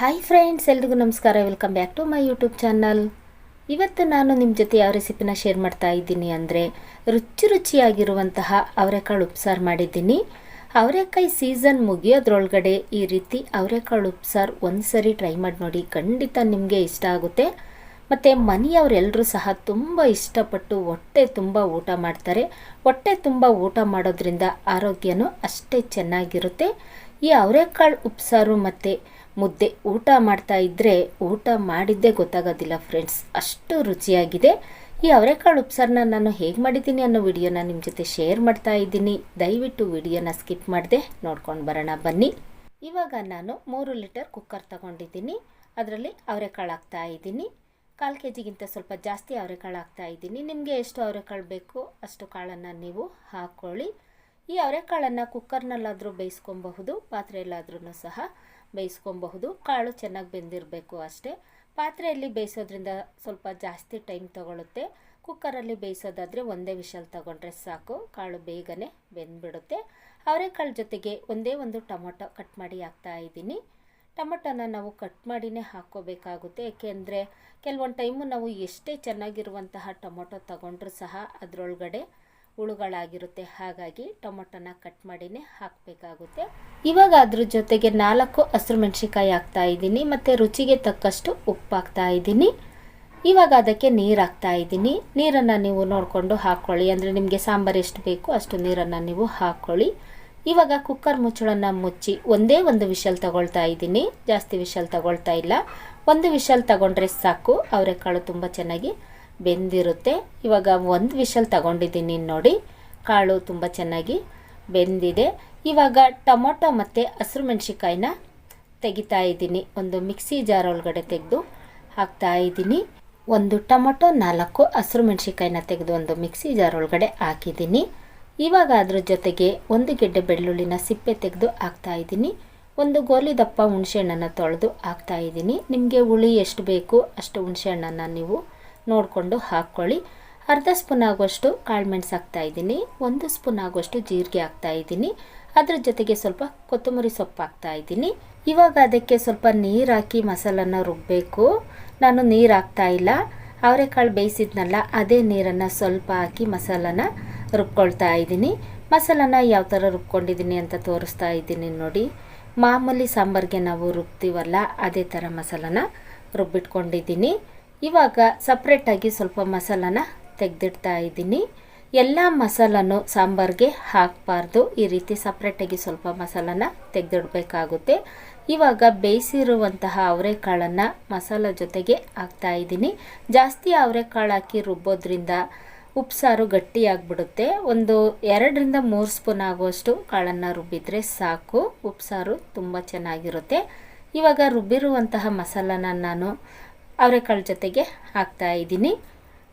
Hi friends ಎಲ್ರಿಗೂ ನಮಸ್ಕಾರ. Welcome back to my YouTube channel ಇವತ್ತು ನಾನು ನಿಮ್ಮ ಜೊತೆ ಯಾವ ರೆಸಿಪಿನ ಶೇರ್ ಮಾಡ್ತಾ ಇದ್ದೀನಿ ಅಂದರೆ ರುಚಿ ರುಚಿಯಾಗಿರುವಂತಹ ಅವರೆಕಾಳು ಉಪ್ಸಾರು ಮಾಡಿದ್ದೀನಿ. ಅವರೆಕಾಯಿ ಸೀಸನ್ ಮುಗಿಯೋದ್ರೊಳಗಡೆ ಈ ರೀತಿ ಅವರೆಕಾಳು ಉಪ್ಸಾರು ಒಂದು ಸರಿ ಟ್ರೈ ಮಾಡಿ ನೋಡಿ, ಖಂಡಿತ ನಿಮಗೆ ಇಷ್ಟ ಆಗುತ್ತೆ. ಮತ್ತು ಮನೆಯವರೆಲ್ಲರೂ ಸಹ ತುಂಬ ಇಷ್ಟಪಟ್ಟು ಹೊಟ್ಟೆ ತುಂಬ ಊಟ ಮಾಡ್ತಾರೆ. ಹೊಟ್ಟೆ ತುಂಬ ಊಟ ಮಾಡೋದ್ರಿಂದ ಆರೋಗ್ಯನೂ ಅಷ್ಟೇ ಚೆನ್ನಾಗಿರುತ್ತೆ. ಈ ಅವರೆಕಾಳು ಉಪ್ಸಾರು ಮತ್ತು ಮುದ್ದೆ ಊಟ ಮಾಡ್ತಾ ಇದ್ದರೆ ಊಟ ಮಾಡಿದ್ದೇ ಗೊತ್ತಾಗೋದಿಲ್ಲ ಫ್ರೆಂಡ್ಸ್ ಅಷ್ಟು ರುಚಿಯಾಗಿದೆ. ಈ ಅವರೆಕಾಳು ಉಪ್ಸಾರನ್ನ ನಾನು ಹೇಗೆ ಮಾಡಿದ್ದೀನಿ ಅನ್ನೋ ವಿಡಿಯೋನ ನಿಮ್ಮ ಜೊತೆ ಶೇರ್ ಮಾಡ್ತಾ ಇದ್ದೀನಿ. ದಯವಿಟ್ಟು ವಿಡಿಯೋನ ಸ್ಕಿಪ್ ಮಾಡದೆ ನೋಡ್ಕೊಂಡು ಬರೋಣ, ಬನ್ನಿ. ಇವಾಗ ನಾನು ಮೂರು ಲೀಟರ್ ಕುಕ್ಕರ್ ತಗೊಂಡಿದ್ದೀನಿ. ಅದರಲ್ಲಿ ಅವರೆಕಾಳು ಹಾಕ್ತಾ ಇದ್ದೀನಿ. ಕಾಲು ಕೆ ಜಿಗಿಂತ ಸ್ವಲ್ಪ ಜಾಸ್ತಿ ಅವರೆಕಾಳು ಹಾಕ್ತಾ ಇದ್ದೀನಿ. ನಿಮಗೆ ಎಷ್ಟು ಅವರೆಕಾಳು ಬೇಕು ಅಷ್ಟು ಕಾಳನ್ನು ನೀವು ಹಾಕ್ಕೊಳ್ಳಿ ಈ ಅವರೆಕಾಳನ್ನು ಕುಕ್ಕರ್ನಲ್ಲಾದರೂ ಬೇಯಿಸ್ಕೊಬಹುದು ಪಾತ್ರೆಯಲ್ಲಾದ್ರೂ ಸಹ. ಬೇಯಿಸ್ಕೊಬಹುದು. ಕಾಳು ಚೆನ್ನಾಗಿ ಬೆಂದಿರಬೇಕು ಅಷ್ಟೇ. ಪಾತ್ರೆಯಲ್ಲಿ ಬೇಯಿಸೋದ್ರಿಂದ ಸ್ವಲ್ಪ ಜಾಸ್ತಿ ಟೈಮ್ ತಗೊಳುತ್ತೆ. ಕುಕ್ಕರಲ್ಲಿ ಬೇಯಿಸೋದಾದರೆ ಒಂದೇ ವಿಷಲ್ ತಗೊಂಡ್ರೆ ಸಾಕು. ಕಾಳು ಬೇಗನೆ ಬೆಂದ್ಬಿಡುತ್ತೆ. ಅವರೆಕಾಳು ಜೊತೆಗೆ ಒಂದೇ ಒಂದು ಟೊಮೊಟೊ ಕಟ್ ಮಾಡಿ ಹಾಕ್ತಾ ಇದ್ದೀನಿ. ಟೊಮೊಟೊನ ನಾವು ಕಟ್ ಮಾಡಿನೇ ಹಾಕ್ಕೋಬೇಕಾಗುತ್ತೆ. ಏಕೆಂದರೆ ಕೆಲವೊಂದು ಟೈಮು ನಾವು ಎಷ್ಟೇ ಚೆನ್ನಾಗಿರುವಂತಹ ಟೊಮೊಟೊ ತಗೊಂಡ್ರೂ ಸಹ ಅದರೊಳಗಡೆ ಹುಳುಗಳಾಗಿರುತ್ತೆ. ಹಾಗಾಗಿ ಟೊಮೊಟೊನ ಕಟ್ ಮಾಡಿನೇ ಹಾಕಬೇಕಾಗುತ್ತೆ. ಇವಾಗ ಅದ್ರ ಜೊತೆಗೆ ನಾಲ್ಕು ಹಸಿರು ಮೆಣಸಿಕಾಯಿ ಹಾಕ್ತಾ ಇದ್ದೀನಿ. ಮತ್ತು ರುಚಿಗೆ ತಕ್ಕಷ್ಟು ಉಪ್ಪು ಹಾಕ್ತಾ ಇದ್ದೀನಿ. ಇವಾಗ ಅದಕ್ಕೆ ನೀರು ಹಾಕ್ತಾ ಇದ್ದೀನಿ. ನೀರನ್ನು ನೀವು ನೋಡಿಕೊಂಡು ಹಾಕ್ಕೊಳ್ಳಿ ಅಂದರೆ ನಿಮಗೆ ಸಾಂಬಾರು ಎಷ್ಟು ಬೇಕು ಅಷ್ಟು ನೀರನ್ನು ನೀವು ಹಾಕ್ಕೊಳ್ಳಿ ಇವಾಗ ಕುಕ್ಕರ್ ಮುಚ್ಚಳನ್ನು ಮುಚ್ಚಿ ಒಂದೇ ಒಂದು ವಿಷಲ್ ತಗೊಳ್ತಾ ಇದ್ದೀನಿ. ಜಾಸ್ತಿ ವಿಷಲ್ ತಗೊಳ್ತಾ ಇಲ್ಲ. ಒಂದು ವಿಷಲ್ ತಗೊಂಡ್ರೆ ಸಾಕು. ಅವರೆಕಾಳು ತುಂಬ ಚೆನ್ನಾಗಿ ಬೆಂದಿರುತ್ತೆ. ಇವಾಗ ಒಂದು ವಿಷಲ್ ತಗೊಂಡಿದ್ದೀನಿ ನೋಡಿ. ಕಾಳು ತುಂಬ ಚೆನ್ನಾಗಿ ಬೆಂದಿದೆ. ಇವಾಗ ಟೊಮೊಟೊ ಮತ್ತು ಹಸಿರು ಮೆಣಸಿಕಾಯಿನ ತೆಗಿತಾ ಇದ್ದೀನಿ. ಒಂದು ಮಿಕ್ಸಿ ಜಾರ್ ಒಳಗಡೆ ತೆಗೆದು ಹಾಕ್ತಾ ಇದ್ದೀನಿ. ಒಂದು ಟೊಮೊಟೊ ನಾಲ್ಕು ಹಸಿರು ಮೆಣಸಿಕಾಯಿನ ತೆಗೆದು ಒಂದು ಮಿಕ್ಸಿ ಜಾರ್ ಒಳಗಡೆ ಹಾಕಿದ್ದೀನಿ. ಇವಾಗ ಅದ್ರ ಜೊತೆಗೆ ಒಂದು ಗೆಡ್ಡೆ ಬೆಳ್ಳುಳ್ಳಿನ ಸಿಪ್ಪೆ ತೆಗೆದು ಹಾಕ್ತಾ ಇದ್ದೀನಿ. ಒಂದು ಗೋಲಿ ದಪ್ಪ ಹುಣಸೆಹಣ್ಣನ್ನು ತೊಳೆದು ಹಾಕ್ತಾ ಇದ್ದೀನಿ. ನಿಮಗೆ ಹುಳಿ ಎಷ್ಟು ಬೇಕು ಅಷ್ಟು ಹುಣಸೆಹಣ್ಣನ್ನು ನೀವು ನೋಡಿಕೊಂಡು ಹಾಕ್ಕೊಳ್ಳಿ. ಅರ್ಧ ಸ್ಪೂನ್ ಆಗುವಷ್ಟು ಕಾಳುಮೆಣಸು ಹಾಕ್ತಾ ಇದ್ದೀನಿ. ಒಂದು ಸ್ಪೂನ್ ಆಗುವಷ್ಟು ಜೀರಿಗೆ ಹಾಕ್ತಾ ಇದ್ದೀನಿ. ಅದ್ರ ಜೊತೆಗೆ ಸ್ವಲ್ಪ ಕೊತ್ತಂಬರಿ ಸೊಪ್ಪು ಹಾಕ್ತಾ ಇದ್ದೀನಿ. ಇವಾಗ ಅದಕ್ಕೆ ಸ್ವಲ್ಪ ನೀರು ಹಾಕಿ ಮಸಾಲನ ರುಬ್ಬಬೇಕು ನಾನು ನೀರು ಹಾಕ್ತಾ ಇಲ್ಲ. ಅವರೆಕಾಳು ಬೇಯಿಸಿದ್ನಲ್ಲ, ಅದೇ ನೀರನ್ನು ಸ್ವಲ್ಪ ಹಾಕಿ ಮಸಾಲನ ರುಬ್ಕೊಳ್ತಾ ಇದ್ದೀನಿ. ಮಸಾಲನ ಯಾವ ಥರ ರುಬ್ಕೊಂಡಿದ್ದೀನಿ ಅಂತ ತೋರಿಸ್ತಾ ಇದ್ದೀನಿ ನೋಡಿ. ಮಾಮೂಲಿ ಸಾಂಬಾರಿಗೆ ನಾವು ರುಬ್ತೀವಲ್ಲ, ಅದೇ ಥರ ಮಸಾಲನ ರುಬ್ಬಿಟ್ಕೊಂಡಿದ್ದೀನಿ. ಇವಾಗ ಸಪ್ರೇಟಾಗಿ ಸ್ವಲ್ಪ ಮಸಾಲನ ತೆಗೆದಿಡ್ತಾ ಇದ್ದೀನಿ. ಎಲ್ಲ ಮಸಾಲನು ಸಾಂಬಾರಿಗೆ ಹಾಕಬಾರ್ದು. ಈ ರೀತಿ ಸಪ್ರೇಟಾಗಿ ಸ್ವಲ್ಪ ಮಸಾಲನ ತೆಗೆದಿಡಬೇಕಾಗುತ್ತೆ. ಇವಾಗ ಬೇಯಿಸಿರುವಂತಹ ಅವರೆಕಾಳನ್ನು ಮಸಾಲ ಜೊತೆಗೆ ಹಾಕ್ತಾ ಇದ್ದೀನಿ. ಜಾಸ್ತಿ ಅವರೆಕಾಳು ಹಾಕಿ ರುಬ್ಬೋದ್ರಿಂದ ಉಪ್ಸಾರು ಗಟ್ಟಿಯಾಗಿಬಿಡುತ್ತೆ. ಒಂದು ಎರಡರಿಂದ ಮೂರು ಸ್ಪೂನ್ ಆಗುವಷ್ಟು ಕಾಳನ್ನು ರುಬ್ಬಿದರೆ ಸಾಕು. ಉಪ್ಸಾರು ತುಂಬ ಚೆನ್ನಾಗಿರುತ್ತೆ. ಇವಾಗ ರುಬ್ಬಿರುವಂತಹ ಮಸಾಲನ ನಾನು ಅವರೆಕಾಳು ಜೊತೆಗೆ ಹಾಕ್ತಾ ಇದ್ದೀನಿ.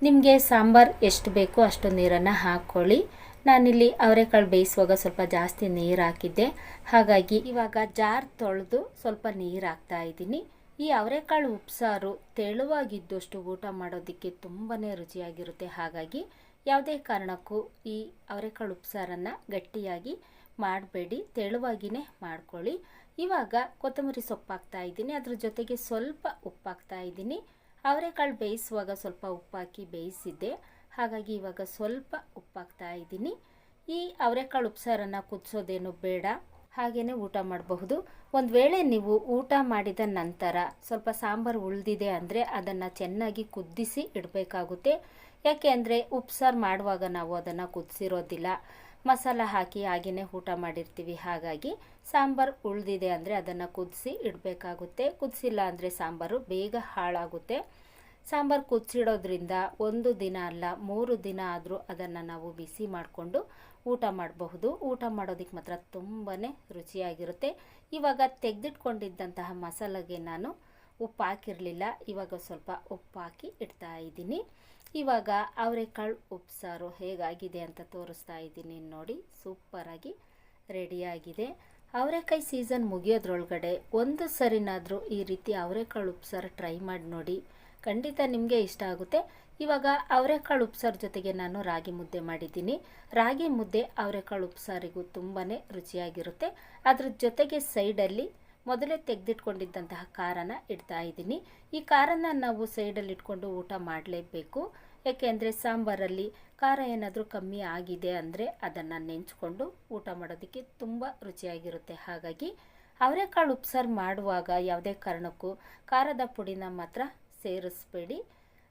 ನಿಮಗೆ ಸಾಂಬಾರು ಎಷ್ಟು ಬೇಕೋ ಅಷ್ಟು ನೀರನ್ನು ಹಾಕ್ಕೊಳ್ಳಿ ನಾನಿಲ್ಲಿ ಅವರೆಕಾಳು ಬೇಯಿಸುವಾಗ ಸ್ವಲ್ಪ ಜಾಸ್ತಿ ನೀರು ಹಾಕಿದ್ದೆ. ಹಾಗಾಗಿ ಇವಾಗ ಜಾರ್ ತೊಳೆದು ಸ್ವಲ್ಪ ನೀರು ಹಾಕ್ತಾ ಇದ್ದೀನಿ. ಈ ಅವರೆಕಾಳು ಉಪ್ಸಾರು ತೆಳುವಾಗಿದ್ದಷ್ಟು ಊಟ ಮಾಡೋದಕ್ಕೆ ತುಂಬಾ ರುಚಿಯಾಗಿರುತ್ತೆ. ಹಾಗಾಗಿ ಯಾವುದೇ ಕಾರಣಕ್ಕೂ ಈ ಅವರೆಕಾಳು ಉಪ್ಸಾರನ್ನು ಗಟ್ಟಿಯಾಗಿ ಮಾಡಬೇಡಿ. ತೆಳುವಾಗಿಯೇ ಮಾಡ್ಕೊಳ್ಳಿ. ಇವಾಗ ಕೊತ್ತಂಬರಿ ಸೊಪ್ಪು ಹಾಕ್ತಾ ಇದ್ದೀನಿ. ಅದ್ರ ಜೊತೆಗೆ ಸ್ವಲ್ಪ ಉಪ್ಪು ಹಾಕ್ತಾ ಇದ್ದೀನಿ. ಅವರೆಕಾಳು ಬೇಯಿಸುವಾಗ ಸ್ವಲ್ಪ ಉಪ್ಪಾಕಿ ಬೇಯಿಸಿದ್ದೆ. ಹಾಗಾಗಿ ಇವಾಗ ಸ್ವಲ್ಪ ಉಪ್ಪು ಹಾಕ್ತಾ ಇದ್ದೀನಿ. ಈ ಅವರೆಕಾಳು ಉಪ್ಸಾರನ್ನು ಕುದಿಸೋದೇನು ಬೇಡ. ಹಾಗೆಯೇ ಊಟ ಮಾಡಬಹುದು. ಒಂದು ವೇಳೆ ನೀವು ಊಟ ಮಾಡಿದ ನಂತರ ಸ್ವಲ್ಪ ಸಾಂಬಾರು ಉಳಿದಿದೆ ಅಂದರೆ ಅದನ್ನು ಚೆನ್ನಾಗಿ ಕುದಿಸಿ ಇಡಬೇಕಾಗುತ್ತೆ. ಯಾಕೆ ಅಂದರೆ ಉಪ್ಸಾರು ಮಾಡುವಾಗ ನಾವು ಅದನ್ನು ಕುದಿಸಿರೋದಿಲ್ಲ. ಮಸಾಲ ಹಾಕಿ ಹಾಗೆಯೇ ಊಟ ಮಾಡಿರ್ತೀವಿ. ಹಾಗಾಗಿ ಸಾಂಬಾರು ಉಳಿದಿದೆ ಅಂದರೆ ಅದನ್ನು ಕುದಿಸಿ ಇಡಬೇಕಾಗುತ್ತೆ. ಕುದಿಸಿಲ್ಲ ಅಂದರೆ ಸಾಂಬಾರು ಬೇಗ ಹಾಳಾಗುತ್ತೆ. ಸಾಂಬಾರು ಕುದಿಸಿಡೋದ್ರಿಂದ ಒಂದು ದಿನ ಅಲ್ಲ, ಮೂರು ದಿನ ಆದರೂ ಅದನ್ನು ನಾವು ಬಿಸಿ ಮಾಡಿಕೊಂಡು ಊಟ ಮಾಡಬಹುದು. ಊಟ ಮಾಡೋದಕ್ಕೆ ಮಾತ್ರ ತುಂಬಾ ರುಚಿಯಾಗಿರುತ್ತೆ. ಇವಾಗ ತೆಗೆದಿಟ್ಕೊಂಡಿದ್ದಂತಹ ಮಸಾಲೆಗೆ ನಾನು ಉಪ್ಪು ಹಾಕಿರಲಿಲ್ಲ ಇವಾಗ ಸ್ವಲ್ಪ ಉಪ್ಪು ಹಾಕಿ ಇಡ್ತಾ ಇದ್ದೀನಿ. ಇವಾಗ ಅವರೆಕಾಳು ಉಪ್ಸಾರು ಹೇಗಾಗಿದೆ ಅಂತ ತೋರಿಸ್ತಾ ಇದ್ದೀನಿ ನೋಡಿ. ಸೂಪರಾಗಿ ರೆಡಿಯಾಗಿದೆ. ಅವರೆಕಾಯಿ ಸೀಸನ್ ಮುಗಿಯೋದ್ರೊಳಗಡೆ ಒಂದು ಸರಿನಾದರೂ ಈ ರೀತಿ ಅವರೆಕಾಳು ಉಪ್ಸಾರು ಟ್ರೈ ಮಾಡಿ ನೋಡಿ. ಖಂಡಿತ ನಿಮಗೆ ಇಷ್ಟ ಆಗುತ್ತೆ. ಇವಾಗ ಅವರೆಕಾಳು ಉಪ್ಸಾರು ಜೊತೆಗೆ ನಾನು ರಾಗಿ ಮುದ್ದೆ ಮಾಡಿದ್ದೀನಿ. ರಾಗಿ ಮುದ್ದೆ ಅವರೆಕಾಳು ಉಪ್ಸಾರಿಗೂ ತುಂಬಾ ರುಚಿಯಾಗಿರುತ್ತೆ. ಅದ್ರ ಜೊತೆಗೆ ಸೈಡಲ್ಲಿ ಮೊದಲೇ ತೆಗೆದಿಟ್ಕೊಂಡಿದ್ದಂತಹ ಖಾರನ ಇಡ್ತಾ ಇದ್ದೀನಿ. ಈ ಖಾರನ ನಾವು ಸೈಡಲ್ಲಿ ಇಟ್ಕೊಂಡು ಊಟ ಮಾಡಲೇಬೇಕು. ಯಾಕೆಂದರೆ ಸಾಂಬಾರಲ್ಲಿ ಖಾರ ಏನಾದರೂ ಕಮ್ಮಿ ಆಗಿದೆ ಅಂದರೆ ಅದನ್ನು ನೆಂಚ್ಕೊಂಡು ಊಟ ಮಾಡೋದಕ್ಕೆ ತುಂಬ ರುಚಿಯಾಗಿರುತ್ತೆ. ಹಾಗಾಗಿ ಅವರೆಕಾಳು ಉಪ್ಸಾರು ಮಾಡುವಾಗ ಯಾವುದೇ ಕಾರಣಕ್ಕೂ ಖಾರದ ಪುಡಿನ ಮಾತ್ರ ಸೇರಿಸ್ಬೇಡಿ.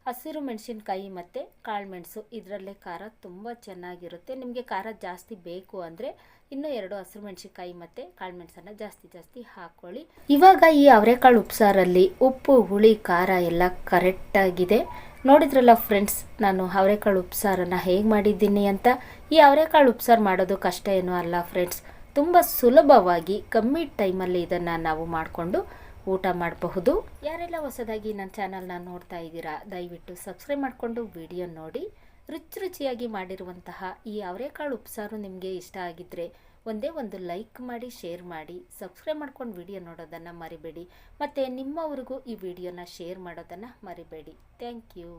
ಹಸಿರು ಮೆಣಸಿನ್ಕಾಯಿ ಮತ್ತು ಕಾಳುಮೆಣಸು ಇದರಲ್ಲೇ ಖಾರ ತುಂಬ ಚೆನ್ನಾಗಿರುತ್ತೆ. ನಿಮಗೆ ಖಾರ ಜಾಸ್ತಿ ಬೇಕು ಅಂದರೆ ಇನ್ನೂ ಎರಡು ಹಸಿರು ಮೆಣಸಿನ್ಕಾಯಿ ಮತ್ತು ಕಾಳುಮೆಣಸನ್ನು ಜಾಸ್ತಿ ಜಾಸ್ತಿ ಹಾಕ್ಕೊಳ್ಳಿ ಇವಾಗ ಈ ಅವರೆಕಾಳು ಉಪ್ಸಾರಲ್ಲಿ ಉಪ್ಪು, ಹುಳಿ, ಖಾರ ಎಲ್ಲ ಕರೆಕ್ಟಾಗಿದೆ ನೋಡಿದ್ರಲ್ಲ ಫ್ರೆಂಡ್ಸ್ ನಾನು ಅವರೆಕಾಳು ಉಪ್ಸಾರನ್ನು ಹೇಗೆ ಮಾಡಿದ್ದೀನಿ ಅಂತ? ಈ ಅವರೆಕಾಳು ಉಪ್ಸಾರು ಮಾಡೋದು ಕಷ್ಟ ಏನೂ ಅಲ್ಲ ಫ್ರೆಂಡ್ಸ್ ತುಂಬ ಸುಲಭವಾಗಿ ಕಮ್ಮಿ ಟೈಮಲ್ಲಿ ಇದನ್ನು ನಾವು ಮಾಡಿಕೊಂಡು ಊಟ ಮಾಡಬಹುದು. ಯಾರೆಲ್ಲ ಹೊಸದಾಗಿ ನನ್ನ ಚಾನಲ್ನ ನೋಡ್ತಾ ಇದ್ದೀರಾ, ದಯವಿಟ್ಟು ಸಬ್ಸ್ಕ್ರೈಬ್ ಮಾಡಿಕೊಂಡು ವಿಡಿಯೋ ನೋಡಿ. ರುಚಿ ರುಚಿಯಾಗಿ ಮಾಡಿರುವಂತಹ ಈ ಅವರೆಕಾಳು ಉಪ್ಸಾರು ನಿಮಗೆ ಇಷ್ಟ ಆಗಿದ್ದರೆ ಒಂದೇ ಒಂದು ಲೈಕ್ ಮಾಡಿ ಶೇರ್ ಮಾಡಿ ಸಬ್ಸ್ಕ್ರೈಬ್ ಮಾಡ್ಕೊಂಡು ವಿಡಿಯೋ ನೋಡೋದನ್ನು ಮರಿಬೇಡಿ. ಮತ್ತು ನಿಮ್ಮವ್ರಿಗೂ ಈ ವಿಡಿಯೋನ ಶೇರ್ ಮಾಡೋದನ್ನು ಮರಿಬೇಡಿ. Thank you